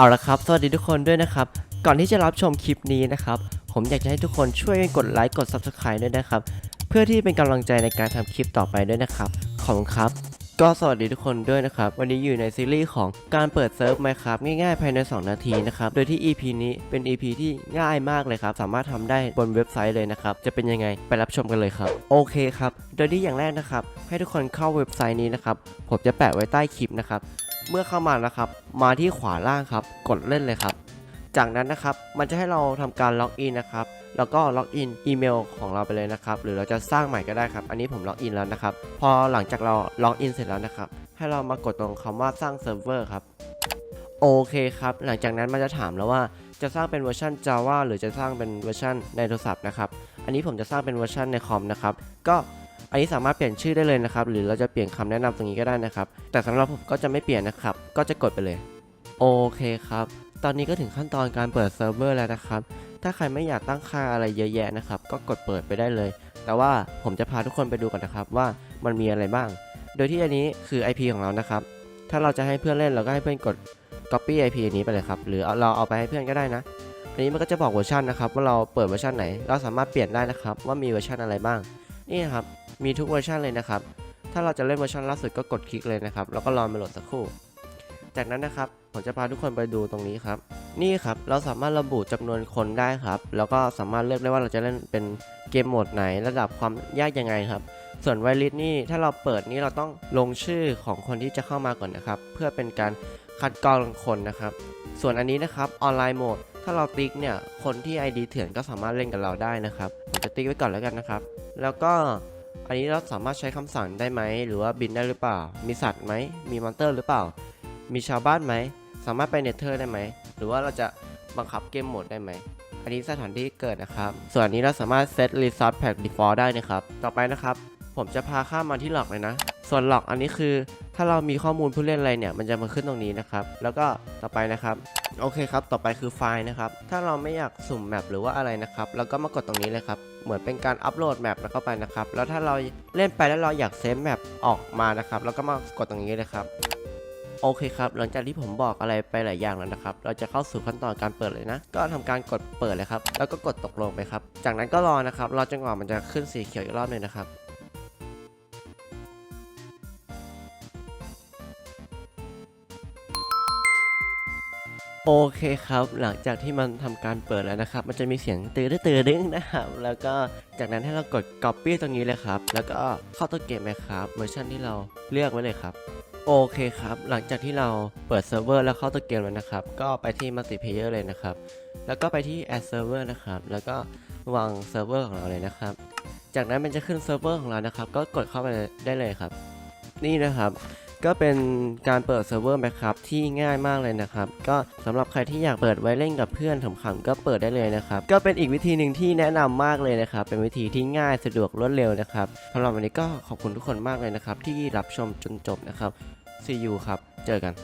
เอาละครับ สวัสดีทุกคนด้วยนะครับ ก่อนที่จะรับชมคลิปนี้นะครับ ผมอยากจะให้ทุกคนช่วยกันกดไลค์กด Subscribe ด้วยนะครับ เพื่อที่เป็นกำลังใจในการทำคลิปต่อไปด้วยนะครับ ขอบคุณครับ ก็สวัสดีทุกคนด้วยนะครับ วันนี้อยู่ในซีรีส์ของการเปิดเซิร์ฟ Minecraft ง่ายๆภายใน 2 นาทีนะครับ โดยที่ EP นี้เป็น EP ที่ง่ายมากเลยครับ สามารถทำได้บนเว็บไซต์เลยนะครับ จะเป็นยังไงไปรับชมกันเลยครับ โอเคครับ โดยที่อย่างแรกนะครับ ให้ทุกคนเข้าเว็บไซต์นี้นะครับ ผมจะแปะไว้ใต้คลิปนะครับ เมื่อเข้ามานะครับ มาที่ขวาล่างครับ กดเล่นเลยครับ จากนั้นนะครับ มันจะให้เราทำการล็อกอินนะครับ แล้วก็ล็อกอินอีเมลของเราไปเลยนะครับ หรือเราจะสร้างใหม่ก็ได้ครับ อันนี้ผมล็อกอินแล้วนะครับ พอหลังจากเราล็อกอินเสร็จแล้วนะครับ ให้เรามากดตรงคำว่าสร้างเซิร์ฟเวอร์ครับ โอเคครับ หลังจากนั้นมันจะถามแล้วว่าจะสร้างเป็นเวอร์ชัน Java หรือจะสร้างเป็นเวอร์ชันในโทรศัพท์นะครับ อันนี้ผมจะสร้างเป็นเวอร์ชันในคอมนะครับ ก็ อันนี้สามารถเปลี่ยนชื่อได้เลยนะครับ หรือเราจะเปลี่ยนคำแนะนำตรงนี้ก็ได้นะครับ แต่สำหรับผมก็จะไม่เปลี่ยนนะครับ ก็จะกดไปเลย โอเคครับ ตอนนี้ก็ถึงขั้นตอนการเปิดเซิร์ฟเวอร์แล้วนะครับ ถ้าใครไม่อยากตั้งค่าอะไรเยอะแยะนะครับ ก็กดเปิดไปได้เลย แต่ว่าผมจะพาทุกคนไปดูกันนะครับว่ามันมีอะไรบ้าง โดยที่อันนี้คือ IP ของเรานะครับ ถ้าเราจะให้เพื่อนเล่นเราก็ให้เพื่อนกด copy IP อันนี้ไปเลยครับ หรือเอาเราเอาไปให้เพื่อนก็ได้นะอันนี้มันก็จะบอกเวอร์ชันนะครับว่าเราเปิดเวอร์ชันไหน เราสามารถเปลี่ยนได้นะครับว่ามีเวอร์ชันอะไรบ้าง นี่ครับ มีทุกเวอร์ชันเลยนะครับ ถ้าเราจะเล่นเวอร์ชันล่าสุดก็กดคลิกเลยนะครับ แล้วก็รอมาโหลดสักครู่ จากนั้นนะครับ ผมจะพาทุกคนไปดูตรงนี้ครับ นี่ครับ เราสามารถระบุจำนวนคนได้ครับ แล้วก็สามารถเลือกได้ว่าเราจะเล่นเป็นเกมโหมดไหน ระดับความยากยังไงครับ ส่วนไวลิสนี่ ถ้าเราเปิดนี่เราต้องลงชื่อของคนที่จะเข้ามาก่อนนะครับ เพื่อเป็นการคัดกรองคนนะครับ ส่วนอันนี้นะครับ ออนไลน์โหมดถ้าเราติ๊กเนี่ย คนที่ ID เถื่อนก็สามารถเล่นกับเราได้นะครับผมจะติ๊กไว้ก่อนแล้วกันนะครับ แล้วก็อันนี้เราสามารถใช้คำสั่งได้ไหม หรือว่าบินได้หรือเปล่า มีสัตว์ไหม มีมอนเตอร์หรือเปล่า มีชาวบ้านไหม สามารถไปเนเธอร์ได้ไหม หรือว่าเราจะบังคับเกมโหมดได้ไหม อันนี้สถานที่เกิดนะครับ ส่วนนี้เราสามารถเซต Resort Pack Default ได้นะครับ ต่อไปนะครับ ผมจะพาข้ามมาที่หลอกเลยนะ ส่วนหลอกอันนี้คือ ถ้าเรามีข้อมูลผู้เล่นอะไรเนี่ย มันจะมาขึ้นตรงนี้นะครับ แล้วก็ต่อไปนะครับ โอเคครับ ต่อไปคือไฟล์นะครับ ถ้าเราไม่อยากสุ่มแมปหรือว่าอะไรนะครับ เราก็มากดตรงนี้เลยครับ เหมือนเป็นการอัปโหลดแมปเข้าไปนะครับ แล้วถ้าเราเล่นไปแล้วเราอยากเซฟแมปออกมานะครับแล้วก็มากดตรงนี้เลยครับ โอเคครับ หลังจากที่ผมบอกอะไรไปหลายอย่างแล้วนะครับ เราจะเข้าสู่ขั้นตอนการเปิดเลยนะ ก็ทำการกดเปิดเลยครับ แล้วก็กดตกลงไปครับ จากนั้นก็รอนะครับ รอจนกว่ามันจะขึ้นสีเขียวอีกรอบหนึ่งนะครับ โอเคครับ หลังจากที่มันทำการเปิดแล้วนะครับ มันจะมีเสียงตือดตือดึงนะครับ แล้วก็จากนั้นให้เรากด copy ตรงนี้เลยครับ แล้วก็เข้าตัวเกมไหมครับ เวอร์ชันที่เราเลือกไว้เลยครับ โอเคครับ หลังจากที่เราเปิดเซิร์ฟเวอร์แล้วเข้าตัวเกมแล้วนะครับ ก็ไปที่ multiplayer เลยนะครับ แล้วก็ไปที่ add server นะครับ แล้วก็วางเซิร์ฟเวอร์ของเราเลยนะครับ จากนั้นมันจะขึ้นเซิร์ฟเวอร์ของเรานะครับ ก็กดเข้าไปได้เลยครับ นี่นะครับ ก็เป็นการเปิดเซิร์ฟเวอร์นะครับที่ง่ายมากเลยนะครับ ก็สำหรับใครที่อยากเปิดไว้เล่นกับเพื่อนขำๆก็เปิดได้เลยนะครับ ก็เป็นอีกวิธีหนึ่งที่แนะนำมากเลยนะครับ เป็นวิธีที่ง่ายสะดวกรวดเร็วนะครับสำหรับวันนี้ก็ขอบคุณทุกคนมากเลยนะครับ ที่รับชมจนจบนะครับ see you ครับ เจอกัน